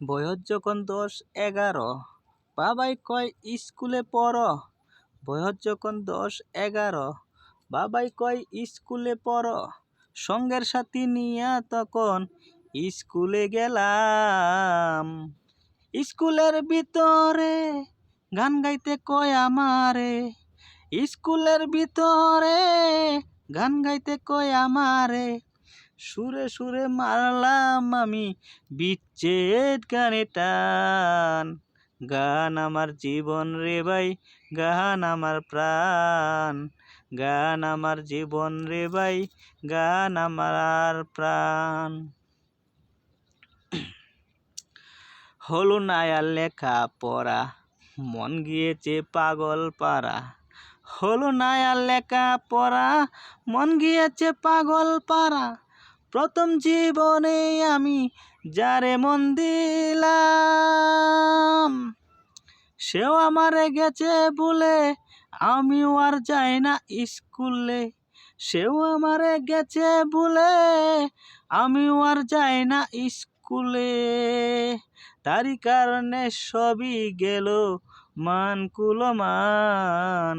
বয়স যখন দশ, এগারো, বাবাই কয়, স্কুলে পড়ো। বয়স যখন দশ, এগারো, বাবাই কয়, স্কুলে পড়ো। সঙ্গের সাথী নিয়া তখন স্কুলে গেলাম। স্কুলের ভিতরে গান গাইতে কয় আমারে। স্কুলের ভিতরে গান গাইতে কয় আমারে। সুরে সুরে মারলাম আমি বিচ্ছেদ গানে টান। গান আমার জীবন রে ভাই, গান আমার প্রাণ। গান আমার জীবন রে ভাই, গান আমার আর প্রাণ। হলো না আর লেখা পড়া, মন গিয়েছে পাগল পাড়া। হলো না আর লেখা পড়া, মন গিয়েছে পাগল পাড়া। প্রথম জীবনে আমি যারে মন দিলাম, সেও আমারে গেছে বলে আমিও আর যাই না স্কুলে। সেও আমারে গেছে বলে আমিও আর যাই না স্কুলে। তারই কারণে সবই গেল মান কুলমান